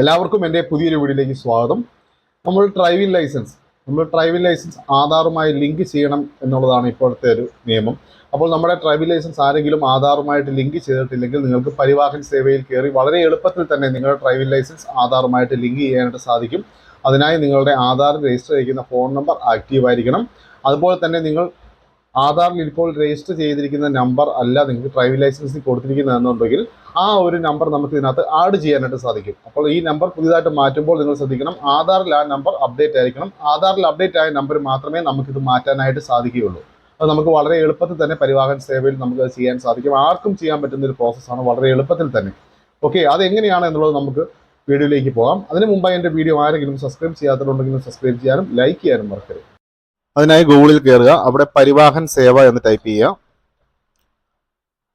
എല്ലാവർക്കും എന്റെ പുതിയൊരു വീഡിയോയിലേക്ക് സ്വാഗതം. നമ്മൾ ഡ്രൈവിംഗ് ലൈസൻസ് നമ്മൾ ഡ്രൈവിംഗ് ലൈസൻസ് ആധാറുമായി ലിങ്ക് ചെയ്യണം എന്നുള്ളതാണ് ഇപ്പോഴത്തെ ഒരു നിയമം. അപ്പോൾ നമ്മുടെ ഡ്രൈവിംഗ് ലൈസൻസ് ആരെങ്കിലും ആധാറുമായിട്ട് ലിങ്ക് ചെയ്തിട്ടില്ലെങ്കിൽ നിങ്ങൾക്ക് പരിവാഹൻ സേവയിൽ കയറി വളരെ എളുപ്പത്തിൽ തന്നെ നിങ്ങളുടെ ഡ്രൈവിംഗ് ലൈസൻസ് ആധാറുമായിട്ട് ലിങ്ക് ചെയ്യാനായിട്ട് സാധിക്കും. അതിനായി നിങ്ങളുടെ ആധാർ രജിസ്റ്റർ ചെയ്യുന്ന ഫോൺ നമ്പർ ആക്റ്റീവ് ആയിരിക്കണം. അതുപോലെ തന്നെ നിങ്ങൾ ആധാറിൽ ഇപ്പോൾ രജിസ്റ്റർ ചെയ്തിരിക്കുന്ന നമ്പർ അല്ല നിങ്ങൾക്ക് ഡ്രൈവിംഗ് ലൈസൻസിൽ കൊടുത്തിരിക്കുന്നതെന്നുണ്ടെങ്കിൽ ആ ഒരു നമ്പർ നമുക്ക് ഇതിനകത്ത് ആഡ് ചെയ്യാനായിട്ട് സാധിക്കും. അപ്പോൾ ഈ നമ്പർ പുതിയതായിട്ട് മാറ്റുമ്പോൾ നിങ്ങൾ ശ്രദ്ധിക്കണം. ആധാറിൽ ആ നമ്പർ അപ്ഡേറ്റ് ആയിരിക്കണം. ആധാറിൽ അപ്ഡേറ്റ് ആയ നമ്പർ മാത്രമേ നമുക്കിത് മാറ്റാനായിട്ട് സാധിക്കുകയുള്ളൂ. അത് നമുക്ക് വളരെ എളുപ്പത്തിൽ തന്നെ പരിവാഹൻ സേവയിൽ നമുക്ക് ചെയ്യാൻ സാധിക്കും. ആർക്കും ചെയ്യാൻ പറ്റുന്ന ഒരു പ്രോസസ്സാണ് വളരെ എളുപ്പത്തിൽ തന്നെ. ഓക്കെ അത് എങ്ങനെയാണ് എന്നുള്ളത് നമുക്ക് വീഡിയോയിലേക്ക് പോകാം. അതിന് മുമ്പായി എന്റെ വീഡിയോ ആരെങ്കിലും സബ്സ്ക്രൈബ് ചെയ്യാത്തതുണ്ടെങ്കിലും സബ്സ്ക്രൈബ് ചെയ്യാനും ലൈക്ക് ചെയ്യാനും മറക്കരുത്. അതിനായി ഗൂഗിളിൽ കയറുക അവിടെ പരിവാഹൻ സേവ എന്ന് ടൈപ്പ് ചെയ്യുക.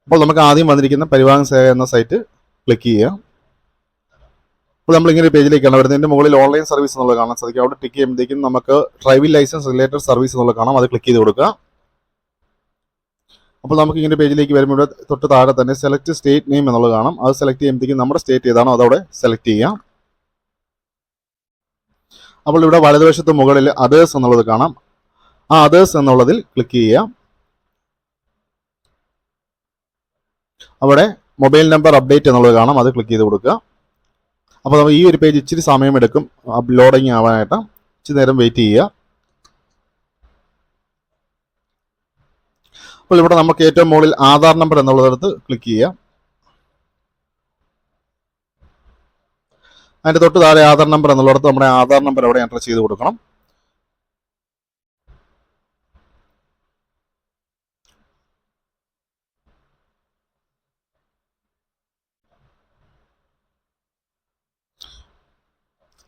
അപ്പോൾ നമുക്ക് ആദ്യം വന്നിരിക്കുന്ന പരിവാഹൻ സേവ എന്ന സൈറ്റ് ക്ലിക്ക് ചെയ്യുക. അപ്പോൾ നമ്മൾ ഇങ്ങനെ പേജിലേക്കാണ് വരുന്നത്. ഇതിന്റെ മുകളിൽ ഓൺലൈൻ സർവീസ് എന്നുള്ളത് കാണാൻ സാധിക്കും അവിടെ ടിക്ക് ചെയ്യുമ്പോഴത്തേക്കും നമുക്ക് ഡ്രൈവിംഗ് ലൈസൻസ് റിലേറ്റഡ് സർവീസ് എന്നുള്ളത് കാണാം. അത് ക്ലിക്ക് ചെയ്ത് കൊടുക്കുക. അപ്പോൾ നമുക്ക് ഇങ്ങനെ പേജിലേക്ക് വരുമ്പോൾ തൊട്ട് താഴെ തന്നെ സെലക്ട് സ്റ്റേറ്റ് നെയിം എന്നുള്ളത് കാണാം. അത് സെലക്ട് ചെയ്യുമ്പോഴത്തേക്കും നമ്മുടെ സ്റ്റേറ്റ് ഏതാണോ അതവിടെ സെലക്ട് ചെയ്യാം അപ്പോൾ ഇവിടെ വലതുവശത്ത് മുകളിൽ അതേഴ്സ് എന്നുള്ളത് കാണാം. ആ അതേഴ്സ് എന്നുള്ളതിൽ ക്ലിക്ക് ചെയ്യുക. അവിടെ മൊബൈൽ നമ്പർ അപ്ഡേറ്റ് എന്നുള്ളത് കാണാം. അത് ക്ലിക്ക് ചെയ്ത് കൊടുക്കുക. അപ്പോൾ നമ്മൾ ഈ ഒരു പേജ് ഇച്ചിരി സമയമെടുക്കും. അപ്ലോഡിങ് ആവാനായിട്ട് ഇച്ചിരി നേരം വെയിറ്റ് ചെയ്യുക. അപ്പോൾ ഇവിടെ നമുക്ക് ഏറ്റവും മുകളിൽ ആധാർ നമ്പർ എന്നുള്ളതെടുത്ത് ക്ലിക്ക് ചെയ്യുക. അതിന്റെ തൊട്ട് താഴെ ആധാർ നമ്പർ എന്നുള്ളിടത്ത് നമ്മുടെ ആധാർ നമ്പർ അവിടെ എന്റർ ചെയ്ത് കൊടുക്കണം.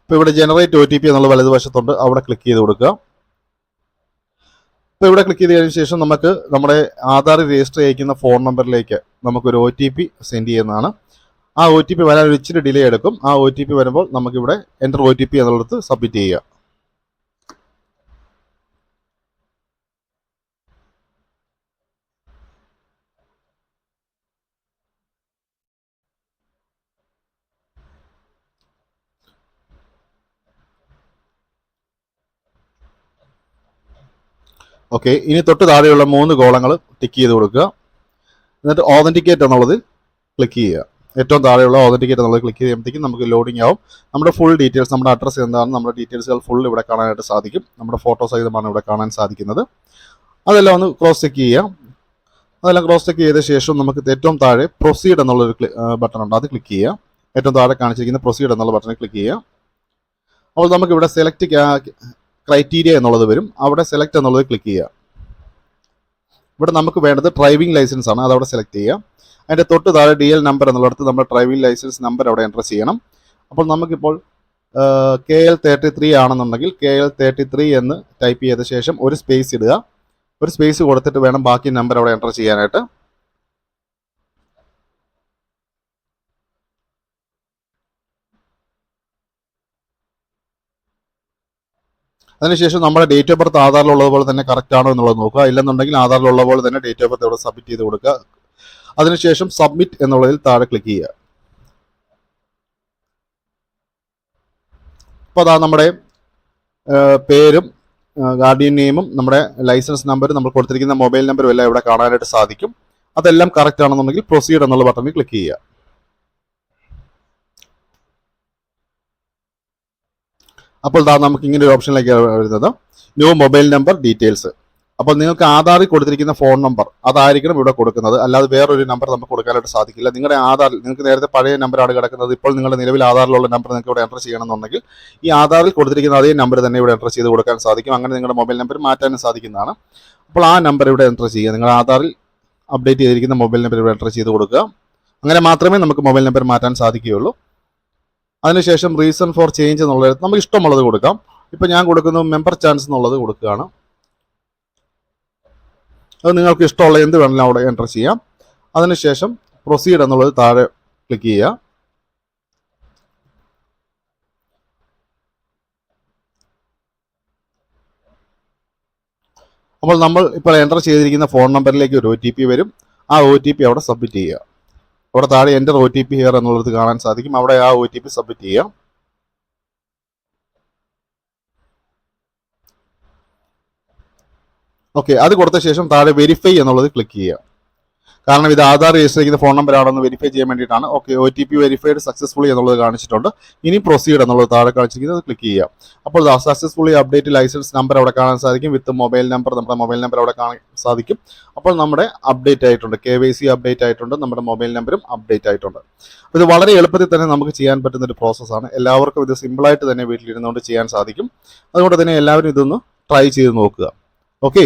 ഇപ്പോൾ ഇവിടെ ജനറേറ്റ് ഒ ടി പി എന്നുള്ള വലതുവശത്തുണ്ട്. അവിടെ ക്ലിക്ക് ചെയ്ത് കൊടുക്കുക. ഇപ്പോൾ ഇവിടെ ക്ലിക്ക് ചെയ്ത് കഴിഞ്ഞ ശേഷം നമുക്ക് നമ്മുടെ ആധാർ രജിസ്റ്റർ ചെയ്യിക്കുന്ന ഫോൺ നമ്പറിലേക്ക് നമുക്കൊരു ഒ ടി പി സെൻഡ് ചെയ്യുന്നതാണ്. ആ ഒ ടി പി വരാൻ ഒരു ഇച്ചിരി ഡിലേ എടുക്കും. ആ ഒ ടി പി വരുമ്പോൾ നമുക്കിവിടെ എന്റർ ഒ ടി പി എന്നുള്ളത് സബ്മിറ്റ് ചെയ്യുക. ഓക്കെ ഇനി തൊട്ട് താഴെയുള്ള മൂന്ന് കോളങ്ങൾ ടിക്ക് ചെയ്ത് കൊടുക്കുക. എന്നിട്ട് ഓതന്റിക്കേറ്റ് എന്നുള്ളത് ക്ലിക്ക് ചെയ്യുക. ഏറ്റവും താഴെയുള്ള ഓതന്റിക്കേറ്റ് എന്നുള്ളത് ക്ലിക്ക് ചെയ്യുമ്പോഴത്തേക്കും നമുക്ക് ലോഡിംഗ് ആവും. നമ്മുടെ ഫുൾ ഡീറ്റെയിൽസ് നമ്മുടെ അഡ്രസ്സ് എന്താണ് നമ്മുടെ ഡീറ്റെയിൽസുകൾ ഫുൾ ഇവിടെ കാണാനായിട്ട് സാധിക്കും. നമ്മുടെ ഫോട്ടോ സഹിതമാണ് ഇവിടെ കാണാൻ സാധിക്കുന്നത്. അതെല്ലാം ഒന്ന് ക്രോസ് ചെക്ക് ചെയ്യുക. അതെല്ലാം ക്രോസ് ചെക്ക് ചെയ്ത ശേഷം നമുക്ക് ഏറ്റവും താഴെ പ്രൊസീഡ് എന്നുള്ളൊരു ബട്ടൺ ഉണ്ട്. അത് ക്ലിക്ക് ചെയ്യുക. ഏറ്റവും താഴെ കാണിച്ചിരിക്കുന്ന പ്രൊസീഡ് എന്നുള്ള ബട്ടണിൽ ക്ലിക്ക് ചെയ്യുക. അപ്പോൾ നമുക്ക് ഇവിടെ സെലക്ട് ക്രൈറ്റീരിയ എന്നുള്ളത് വരും. അവിടെ സെലക്ട് എന്നുള്ളത് ക്ലിക്ക് ചെയ്യുക. ഇവിടെ നമുക്ക് വേണ്ടത് ഡ്രൈവിംഗ് ലൈസൻസ് ആണ്. അതവിടെ സെലക്ട് ചെയ്യുക. അതിന്റെ തൊട്ട് താഴെ ഡി എൽ നമ്പർ എന്നുള്ളിടത്ത് നമ്മുടെ ഡ്രൈവിംഗ് ലൈസൻസ് നമ്പർ അവിടെ എന്റർ ചെയ്യണം. അപ്പോൾ നമുക്കിപ്പോൾ കെ എൽ തേർട്ടി ത്രീ ആണെന്നുണ്ടെങ്കിൽ കെ എൽ തേർട്ടി ത്രീ എന്ന് ടൈപ്പ് ചെയ്ത ശേഷം ഒരു സ്പേസ് ഇടുക. ഒരു സ്പേസ് കൊടുത്തിട്ട് വേണം ബാക്കി നമ്പർ അവിടെ എന്റർ ചെയ്യാനായിട്ട്. അതിനുശേഷം നമ്മുടെ ഡേറ്റ് ഓഫ് ബർത്ത് ആധാറിലുള്ളത് പോലെ തന്നെ കറക്റ്റ് ആണോ എന്നുള്ളത് നോക്കുക. ഇല്ലെന്നുണ്ടെങ്കിൽ ആധാറിലുള്ള പോലെ തന്നെ ഡേറ്റ് ഓഫ് ബർത്ത് ഇവിടെ സബ്മിറ്റ് ചെയ്ത് കൊടുക്കുക. അതിനുശേഷം സബ്മിറ്റ് എന്നുള്ളതിൽ താഴെ ക്ലിക്ക് ചെയ്യുക. അപ്പോൾ അതാ നമ്മുടെ പേരും ഗാർഡിയൻ നെയിമും നമ്മുടെ ലൈസൻസ് നമ്പറും നമ്മൾ കൊടുത്തിരിക്കുന്ന മൊബൈൽ നമ്പറും എല്ലാം ഇവിടെ കാണാനായിട്ട് സാധിക്കും. അതെല്ലാം കറക്റ്റ് ആണെന്നുണ്ടെങ്കിൽ പ്രൊസീഡ് എന്നുള്ള ബട്ടണിൽ ക്ലിക്ക് ചെയ്യുക. അപ്പോൾ ദാ നമുക്ക് ഇങ്ങനെ ഒരു ഓപ്ഷനിലേക്ക് വരുന്നത്. ന്യൂ മൊബൈൽ നമ്പർ ഡീറ്റെയിൽസ് അപ്പോൾ നിങ്ങൾക്ക് ആധാറിൽ കൊടുത്തിരിക്കുന്ന ഫോൺ നമ്പർ അതായിരിക്കണം ഇവിടെ കൊടുക്കുന്നത്. അല്ലാതെ വേറൊരു നമ്പർ നമുക്ക് കൊടുക്കാനായിട്ട് സാധിക്കില്ല. നിങ്ങളുടെ ആധാറിൽ നിങ്ങൾക്ക് നേരത്തെ പഴയ നമ്പറാണ് കിടക്കുന്നത്. ഇപ്പോൾ നിങ്ങളുടെ നിലവിൽ ആധാറിലുള്ള നമ്പർ നിങ്ങൾക്ക് ഇവിടെ എന്റർ ചെയ്യണമെന്നുണ്ടെങ്കിൽ ഈ ആധാറിൽ കൊടുത്തിരിക്കുന്ന അതേ നമ്പർ തന്നെ ഇവിടെ എന്റർ ചെയ്ത് കൊടുക്കാൻ സാധിക്കും. അങ്ങനെ നിങ്ങളുടെ മൊബൈൽ നമ്പർ മാറ്റാനും സാധിക്കുന്നതാണ്. അപ്പോൾ ആ നമ്പർ ഇവിടെ എന്റർ ചെയ്യുക. നിങ്ങളുടെ ആധാറിൽ അപ്ഡേറ്റ് ചെയ്തിരിക്കുന്ന മൊബൈൽ നമ്പർ ഇവിടെ എന്റർ ചെയ്ത് കൊടുക്കുക. അങ്ങനെ മാത്രമേ നമുക്ക് മൊബൈൽ നമ്പർ മാറ്റാൻ സാധിക്കുകയുള്ളൂ. അതിനുശേഷം റീസൺ ഫോർ ചേഞ്ച് എന്നുള്ളത് നമുക്ക് ഇഷ്ടമുള്ളത് കൊടുക്കാം. ഇപ്പം ഞാൻ കൊടുക്കുന്നു മെമ്പർ ചാൻസ് എന്നുള്ളത് കൊടുക്കുകയാണ്. അത് നിങ്ങൾക്ക് ഇഷ്ടമുള്ള എന്ത് വേണമെങ്കിലും അവിടെ എന്റർ ചെയ്യാം. അതിനുശേഷം പ്രൊസീഡ് എന്നുള്ളത് താഴെ ക്ലിക്ക് ചെയ്യുക. അപ്പോൾ നമ്മൾ ഇപ്പോൾ എന്റർ ചെയ്തിരിക്കുന്ന ഫോൺ നമ്പറിലേക്ക് ഒരു ഒ വരും. ആ ഒ അവിടെ സബ്മിറ്റ് ചെയ്യുക. അവിടെ താഴെ എന്റെ ഒ ടി പി ഹിയർ എന്നുള്ളത് കാണാൻ സാധിക്കും. അവിടെ ആ ഒ ടി പി സബ്മിറ്റ് ചെയ്യാം. ഓക്കെ അത് കൊടുത്ത ശേഷം താഴെ വെരിഫൈ എന്നുള്ളത് ക്ലിക്ക് ചെയ്യാം. കാരണം ഇത് ആധാർ രജിസ്റ്റർ ചെയ്യുന്ന ഫോൺ നമ്പർ ആണെന്ന് വെരിഫൈ ചെയ്യാൻ വേണ്ടിയിട്ടാണ്. Okay O T P verified successfully എന്നുള്ളത് കാണിച്ചിട്ടുണ്ട്. ഇനി പ്രൊസീഡ് എന്നുള്ളത് താഴെ കാണിച്ചിരിക്കുന്നത് ക്ലിക്ക് ചെയ്യുക. അപ്പോൾ സക്സസ്ഫുള്ളി അപ്ഡേറ്റ് ലൈസൻസ് നമ്പർ അവിടെ കാണാൻ സാധിക്കും. വിത്ത് മൊബൈൽ നമ്പർ നമ്മുടെ മൊബൈൽ നമ്പർ അവിടെ കാണാൻ സാധിക്കും. അപ്പോൾ നമ്മുടെ അപ്ഡേറ്റ് ആയിട്ടുണ്ട്. കെ വൈ സി അപ്ഡേറ്റ് ആയിട്ടുണ്ട്. നമ്മുടെ മൊബൈൽ നമ്പറും അപ്ഡേറ്റ് ആയിട്ടുണ്ട്. ഇത് വളരെ എളുപ്പത്തിൽ തന്നെ നമുക്ക് ചെയ്യാൻ പറ്റുന്ന ഒരു പ്രോസസ്സാണ് എല്ലാവർക്കും ഇത് സിമ്പിളായിട്ട് തന്നെ വീട്ടിലിരുന്നുകൊണ്ട് ചെയ്യാൻ സാധിക്കും. അതുകൊണ്ട് തന്നെ എല്ലാവരും ഇതൊന്ന് ട്രൈ ചെയ്ത് നോക്കുക. ഓക്കെ